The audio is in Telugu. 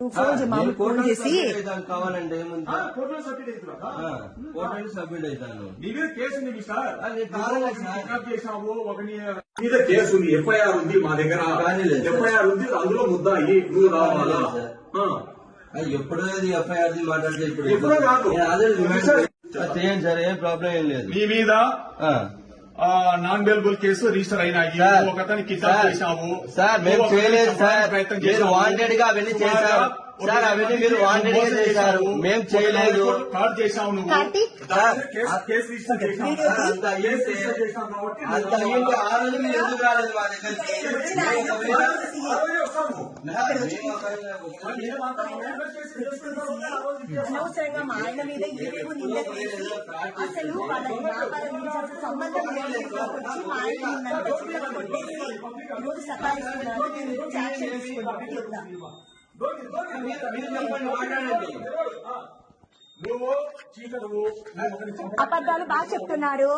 నువ్వు ఫోన్ చేయి మామూలు ఫోన్ చేసి కావాలంటే ఏముంది? కోర్టులో సబ్మిట్ అవుతున్నా కోర్టు సబ్మిట్ అవుతాను. నీ మీద కేసు ఉంది సార్. కిడ్నాప్ చేసావు ఒక మీద కేసు ఉంది ఎఫ్ఐఆర్ ఉంది మా దగ్గర. ఎఫ్ఐఆర్ ఉంది అందులో ముద్దాయి. నువ్వు రావాలా? ఎప్పుడో అది ఎఫ్ఐఆర్ మాట్లాడితే ఇప్పుడు అదే చేయండి సార్ ఏం ప్రాబ్లం ఏం లేదు. మీద ఆ. నాన్ అవైలబుల్ కేసు రిజిస్టర్ అయినాయి. ఒక కిడ్నాప్ సార్, మేము చేయలేదు సార్ ప్రయత్నం మీరు చేశావు. వాంటెడ్గా అవన్నీ చేశారు. సార్ అవన్నీ మీరు వాంటెడ్గా మోసం చేశారు. చేశావు. మేము చేయలేదు. కాల్ చేశావు నువ్వు. Karthik sir, case- case register చేశావు. వీడియో సార్, అంత కేసు అయ్యింటే రిజిస్టర్ చేశావు కాబట్టి అంత నువ్వు అయ్యింటే ఆ రోజు మీరు ఎందుకు రాలేదు మా దగ్గరికి? అనవసరంగా మా ఆయన మీద నిందలు వేసి అసలు వాళ్ళ వ్యాపారం గురించి అసలు సంబంధం లేదు. వచ్చి మా ఆయన నన్ను కొట్టేసి రోజు సతాయిస్తున్నారు నేను యాక్షన్ తీసుకున్నాను చెప్తా. అబద్ధాలు బాగా చెప్తున్నారు